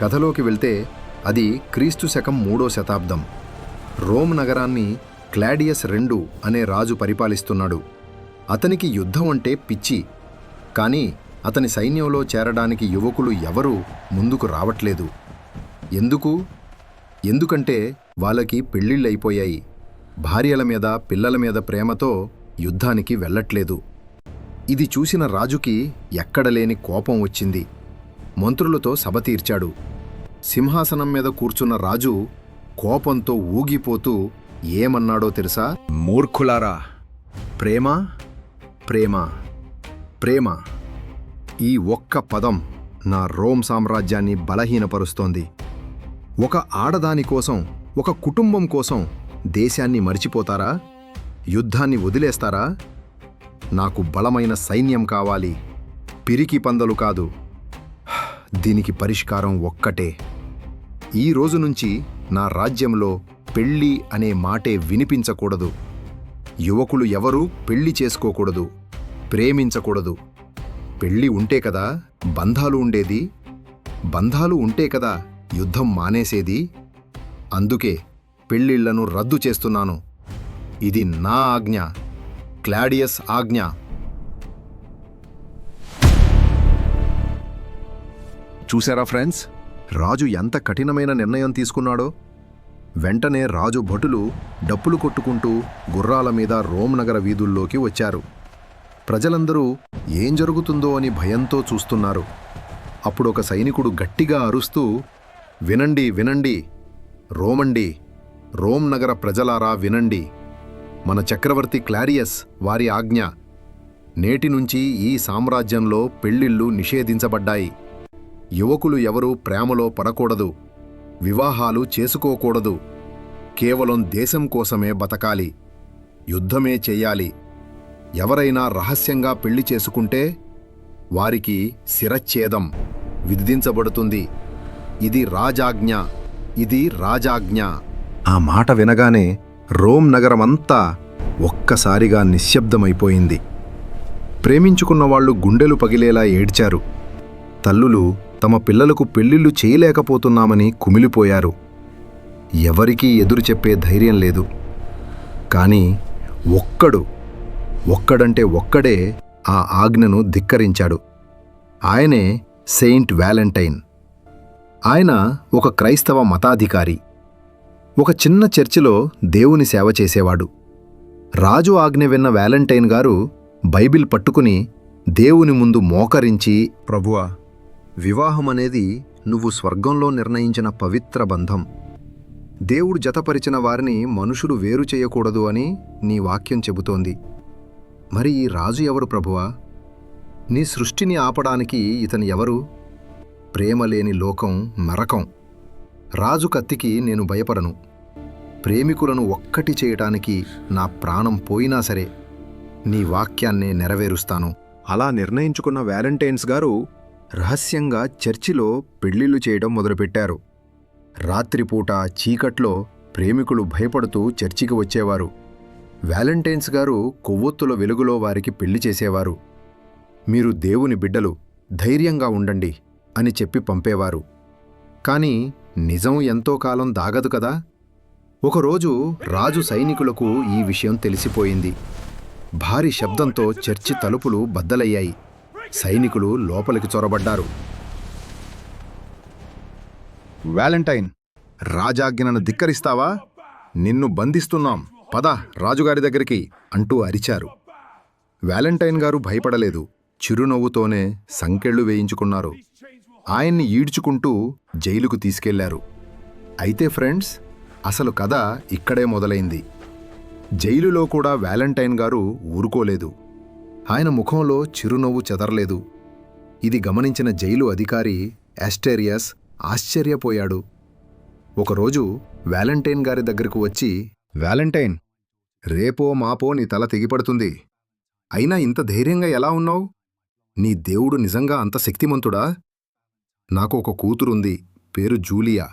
కథలోకి వెళ్తే అది క్రీస్తు శకం మూడో శతాబ్దం. రోమ్ నగరాన్ని క్లాడియస్ రెండు అనే రాజు పరిపాలిస్తున్నాడు. అతనికి యుద్ధం అంటే పిచ్చి. కానీ అతని సైన్యంలో చేరడానికి యువకులు ఎవరూ ముందుకు రావట్లేదు. ఎందుకు? ఎందుకంటే వాళ్ళకి పెళ్ళిళ్ళైపోయాయి భార్యల మీద పిల్లల మీద ప్రేమతో యుద్ధానికి వెళ్ళట్లేదు. ఇది చూసిన రాజుకి ఎక్కడలేని కోపం వచ్చింది. మంత్రులతో సభ తీర్చాడు. సింహాసనం మీద కూర్చున్న రాజు కోపంతో ఊగిపోతూ ఏమన్నాడో తెలుసా? మూర్ఖులారా ప్రేమ? ప్రేమ? ప్రేమ? ఈ ఒక్క పదం నా రోమ్ సామ్రాజ్యాన్ని బలహీనపరుస్తోంది. ఒక ఆడదాని కోసం ఒక కుటుంబం కోసం దేశాన్ని మర్చిపోతారా? యుద్ధాన్ని వదిలేస్తారా? నాకు బలమైన సైన్యం కావాలి. పిరికి పందలు కాదు. దీనికి పరిష్కారం ఒక్కటే. ఈ రోజు నుంచి నా రాజ్యంలో పెళ్ళి అనే మాటే వినిపించకూడదు. యువకులు ఎవరూ పెళ్ళి చేసుకోకూడదు. ప్రేమించకూడదు. పెళ్ళి ఉంటే కదా బంధాలు ఉండేది? బంధాలు ఉంటే కదా యుద్ధం మానేసేది? అందుకే పెళ్ళిళ్ళను రద్దు చేస్తున్నాను. ఇది నా ఆజ్ఞ. క్లాడియస్ ఆజ్ఞ. చూశారా ఫ్రెండ్స్? రాజు ఎంత కఠినమైన నిర్ణయం తీసుకున్నాడో? వెంటనే రాజు భటులు డప్పులు కొట్టుకుంటూ గుర్రాల మీద రోమ్ నగర వీధుల్లోకి వచ్చారు. ప్రజలందరూ ఏం జరుగుతుందో అని భయంతో చూస్తున్నారు. అప్పుడొక సైనికుడు గట్టిగా అరుస్తూ వినండి వినండి. రోమండి. రోమ్ నగర ప్రజలారా వినండి. మన చక్రవర్తి క్లారియస్ వారి ఆజ్ఞ. నేటి నుంచి ఈ సామ్రాజ్యంలో పెళ్ళిళ్ళు నిషేధించబడ్డాయి. యువకులు ఎవరూ ప్రేమలో పడకూడదు వివాహాలు చేసుకోకూడదు కేవలం దేశం కోసమే బతకాలి యుద్ధమే చెయ్యాలి ఎవరైనా రహస్యంగా పెళ్ళి చేసుకుంటే వారికి శిరచ్ఛేదం విధించబడుతుంది. ఇది రాజాజ్ఞ ఇది రాజాజ్ఞ. ఆ మాట వినగానే రోమ్ నగరమంతా ఒక్కసారిగా నిశ్శబ్దమైపోయింది. ప్రేమించుకున్న వాళ్ళు గుండెలు పగిలేలా ఏడ్చారు. తల్లులు తమ పిల్లలకు పెళ్ళిళ్ళు చేయలేకపోతున్నామని కుమిలిపోయారు. ఎవరికీ ఎదురు చెప్పే ధైర్యం లేదు. కానీ ఒక్కడు ఒక్కడంటే ఒక్కడే ఆ ఆజ్ఞను ధిక్కరించాడు. ఆయనే సెయింట్ వ్యాలంటైన్. ఆయన ఒక క్రైస్తవ మతాధికారి. ఒక చిన్న చర్చిలో దేవుని సేవ చేసేవాడు. రాజు ఆజ్ఞ విన్న వ్యాలంటైన్ గారు బైబిల్ పట్టుకుని దేవుని ముందు మోకరించి ప్రభువా వివాహం అనేది నువ్వు స్వర్గంలో నిర్ణయించిన పవిత్ర బంధం. దేవుడు జతపరిచిన వారిని మనుషులు వేరు చేయకూడదు అని నీ వాక్యం చెబుతోంది. మరి ఈ రాజు ఎవరు ప్రభువా? నీ సృష్టిని ఆపడానికి ఇతను ఎవరు? ప్రేమ లేని లోకం నరకం. రాజు కత్తికి నేను భయపడను. ప్రేమికులను ఒక్కటి చేయటానికి నా ప్రాణం పోయినా సరే నీ వాక్యాన్నే నెరవేరుస్తాను. అలా నిర్ణయించుకున్న వ్యాలంటైన్స్ గారు రహస్యంగా చర్చిలో పెళ్ళిళ్ళు చేయడం మొదలుపెట్టారు. రాత్రిపూట చీకట్లో ప్రేమికులు భయపడుతూ చర్చికి వచ్చేవారు. వ్యాలంటైన్స్ గారు కొవ్వొత్తుల వెలుగులో వారికి పెళ్ళి చేసేవారు. మీరు దేవుని బిడ్డలు ధైర్యంగా ఉండండి అని చెప్పి పంపేవారు. కాని నిజం ఎంతో కాలం దాగదు కదా? ఒకరోజు రాజు సైనికులకు ఈ విషయం తెలిసిపోయింది. భారీ శబ్దంతో చర్చి తలుపులు బద్దలయ్యాయి. సైనికులు లోపలికి చొరబడ్డారు. వ్యాలంటైన్ రాజాజ్ఞను ధిక్కరిస్తావా? నిన్ను బంధిస్తున్నాం. పద రాజుగారి దగ్గరికి అంటూ అరిచారు. వ్యాలంటైన్ గారు భయపడలేదు. చిరునవ్వుతోనే సంకెళ్ళు వేయించుకున్నారు. ఆయన్ని ఈడ్చుకుంటూ జైలుకు తీసుకెళ్ళారు. అయితే ఫ్రెండ్స్ అసలు కథ ఇక్కడే మొదలైంది. జైలులో కూడా వ్యాలంటైన్ గారు ఊరుకోలేదు. ఆయన ముఖంలో చిరునవ్వు చెదరలేదు. ఇది గమనించిన జైలు అధికారి యాస్టేరియస్ ఆశ్చర్యపోయాడు. ఒకరోజు వ్యాలంటైన్ గారి దగ్గరకు వచ్చి వ్యాలంటైన్ రేపో మాపో నీ తల తెగిపడుతుంది. అయినా ఇంత ధైర్యంగా ఎలా ఉన్నావు? నీ దేవుడు నిజంగా అంత శక్తిమంతుడా? నాకు ఒక కూతురుంది పేరు జూలియా.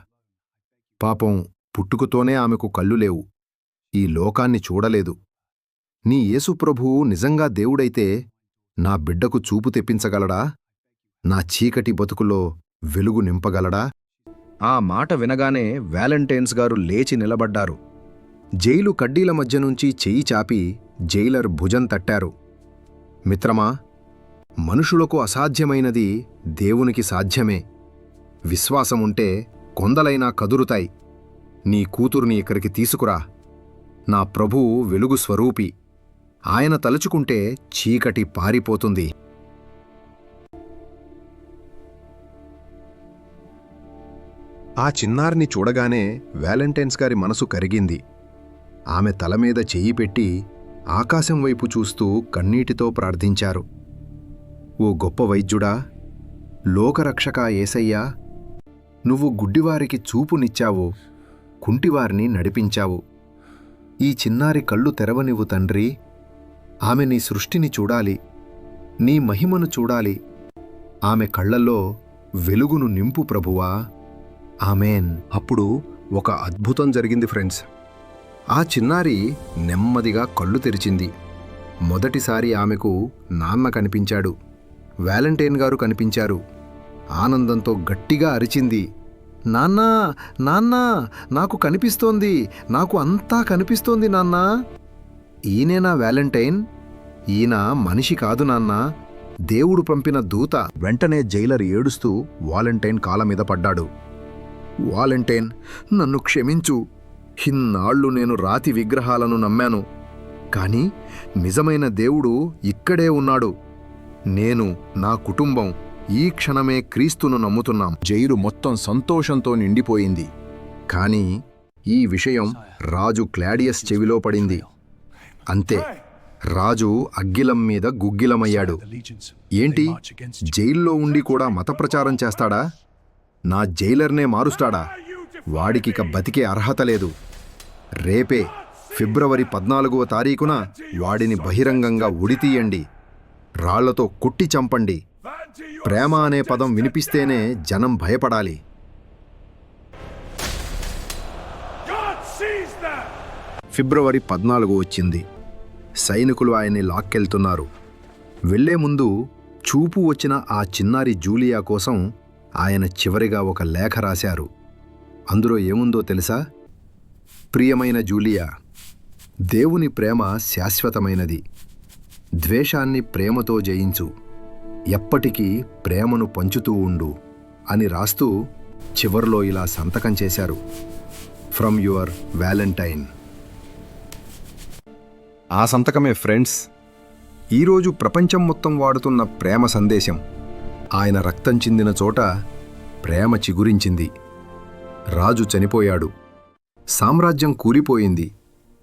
పాపం పుట్టుకతోనే ఆమెకు కళ్ళు లేవు. ఈ లోకాన్ని చూడలేదు. నీ యేసుప్రభువు నిజంగా దేవుడైతే నా బిడ్డకు చూపు తెప్పించగలడా? నా చీకటి బతుకులో వెలుగు నింపగలడా? ఆ మాట వినగానే వ్యాలంటైన్స్ గారు లేచి నిలబడ్డారు. జైలు కడ్డీల మధ్య నుంచి చెయ్యి చాపి జైలర్ భుజం తట్టారు. మిత్రమా మనుషులకు అసాధ్యమైనది దేవునికి సాధ్యమే. విశ్వాసముంటే కొందలైనా కదురుతాయి. నీ కూతురుని ఇక్కడికి తీసుకురా. నా ప్రభువు వెలుగు స్వరూపి. ఆయన తలుచుకుంటే చీకటి పారిపోతుంది. ఆ చిన్నారిని చూడగానే వ్యాలంటైన్స్ గారి మనసు కరిగింది. ఆమె తల మీద చెయ్యి పెట్టి ఆకాశం వైపు చూస్తూ కన్నీటితో ప్రార్థించారు. ఓ గొప్ప వైద్యుడా లోకరక్షక ఏసయ్యా నువ్వు గుడ్డివారికి చూపునిచ్చావు కుంటివారిని నడిపించావు. ఈ చిన్నారి కళ్ళు తెరవనివ్వు తండ్రి ఆమె నీ సృష్టిని చూడాలి నీ మహిమను చూడాలి. ఆమె కళ్ళల్లో వెలుగును నింపు ప్రభువా. ఆమెన్. అప్పుడు ఒక అద్భుతం జరిగింది ఫ్రెండ్స్. ఆ చిన్నారి నెమ్మదిగా కళ్ళు తెరిచింది. మొదటిసారి ఆమెకు నాన్న కనిపించాడు. వ్యాలంటైన్ గారు కనిపించారు. ఆనందంతో గట్టిగా అరిచింది. నాన్నా నాన్నా నాకు కనిపిస్తోంది. నాకు అంతా కనిపిస్తోంది నాన్నా. ఈయనేనా వ్యాలంటైన్? ఈయన మనిషి కాదు నాన్నా. దేవుడు పంపిన దూత వెంటనే జైలర్ ఏడుస్తూ వాలంటైన్ కాళ్ళ మీద పడ్డాడు. వాలంటైన్ నన్ను క్షమించు. ఇన్నాళ్ళు నేను రాతి విగ్రహాలను నమ్మాను. కాని నిజమైన దేవుడు ఇక్కడే ఉన్నాడు. నేను నా కుటుంబం ఈ క్షణమే క్రీస్తును నమ్ముతున్నాం. జైలు మొత్తం సంతోషంతో నిండిపోయింది. కాని ఈ విషయం రాజు క్లాడియస్ చెవిలో పడింది. అంతే. రాజు అగ్గిలం మీద గుగ్గిలమయ్యాడు. ఏంటి? జైల్లో ఉండి కూడా మత ప్రచారం చేస్తాడా? నా జైలర్నే మారుస్తాడా? వాడికిక బతికే అర్హత లేదు. రేపే ఫిబ్రవరి పద్నాలుగవ తారీఖున వాడిని బహిరంగంగా ఉడితీయండి. రాళ్ళతో కొట్టి చంపండి. ప్రేమ అనే పదం వినిపిస్తేనే జనం భయపడాలి. ఫిబ్రవరి పద్నాలుగు వచ్చింది. సైనికులు ఆయన్ని లాక్కెళ్తున్నారు. వెళ్ళే ముందు చూపు వచ్చిన ఆ చిన్నారి జూలియా కోసం ఆయన చివరిగా ఒక లేఖ రాశారు. అందులో ఏముందో తెలుసా? ప్రియమైన జూలియా దేవుని ప్రేమ శాశ్వతమైనది. ద్వేషాన్ని ప్రేమతో జయించు. ఎప్పటికీ ప్రేమను పంచుతూ ఉండు అని రాస్తూ చివర్లో ఇలా సంతకం చేశారు. From your Valentine. ఆ సంతకమే ఫ్రెండ్స్. ఈరోజు ప్రపంచం మొత్తం వాడుతున్న ప్రేమ సందేశం. ఆయన రక్తం చిందిన చోట ప్రేమ చిగురించింది. రాజు చనిపోయాడు. సామ్రాజ్యం కూలిపోయింది.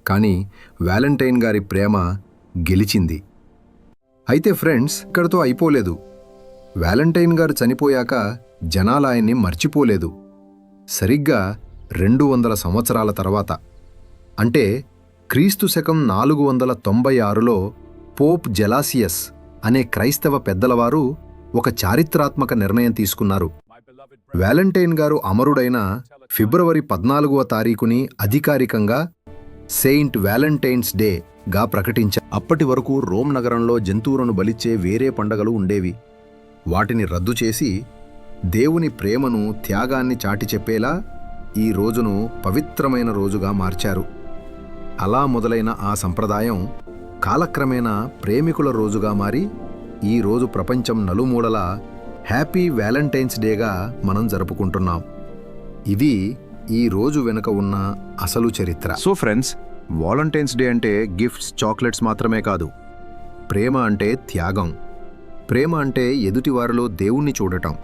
కానీ వ్యాలంటైన్ గారి ప్రేమ గెలిచింది. అయితే ఫ్రెండ్స్ ఇక్కడితో అయిపోలేదు. వ్యాలంటైన్ గారు చనిపోయాక జనాలాయన్ని మర్చిపోలేదు. సరిగ్గా రెండు వందల సంవత్సరాల తర్వాత. అంటే క్రీస్తు శకం నాలుగు వందల తొంభై ఆరులో పోప్ జెలాసియస్ అనే క్రైస్తవ పెద్దలవారు ఒక చారిత్రాత్మక నిర్ణయం తీసుకున్నారు. వ్యాలంటైన్ గారు అమరుడైన ఫిబ్రవరి పద్నాలుగవ తారీఖుని అధికారికంగా సెయింట్ వ్యాలంటైన్స్ డే గా ప్రకటించారు అప్పటి వరకు రోమ్ నగరంలో జంతువులను బలిచ్చే వేరే పండగలు ఉండేవి. వాటిని రద్దు చేసి దేవుని ప్రేమను త్యాగాన్ని చాటి చెప్పేలా ఈ రోజును పవిత్రమైన రోజుగా మార్చారు. అలా మొదలైన ఆ సంప్రదాయం కాలక్రమేణా ప్రేమికుల రోజుగా మారి ఈ రోజు ప్రపంచం నలుమూలలా హ్యాపీ వ్యాలంటైన్స్ డేగా మనం జరుపుకుంటున్నాం. ఇది ఈ రోజు వెనుక ఉన్న అసలు చరిత్ర. సో ఫ్రెండ్స్ వాలంటైన్స్ డే అంటే గిఫ్ట్స్ చాక్లెట్స్ మాత్రమే కాదు. ప్రేమ అంటే త్యాగం. ప్రేమ అంటే ఎదుటివారిలో దేవుణ్ణి చూడటం.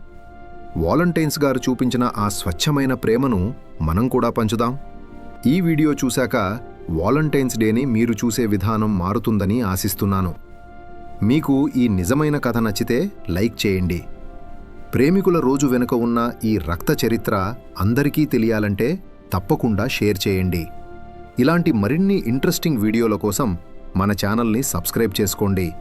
వాలంటైన్స్ గారు చూపించిన ఆ స్వచ్ఛమైన ప్రేమను మనం కూడా పంచుదాం. ఈ వీడియో చూశాక వాలంటైన్స్ డేని మీరు చూసే విధానం మారుతుందని ఆశిస్తున్నాను. మీకు ఈ నిజమైన కథ నచ్చితే లైక్ చేయండి. ప్రేమికుల రోజు వెనుక ఉన్న ఈ రక్త చరిత్ర అందరికీ తెలియాలంటే తప్పకుండా షేర్ చేయండి. ఇలాంటి మరిన్ని ఇంట్రెస్టింగ్ వీడియోల కోసం మన ఛానల్ని సబ్స్క్రైబ్ చేసుకోండి.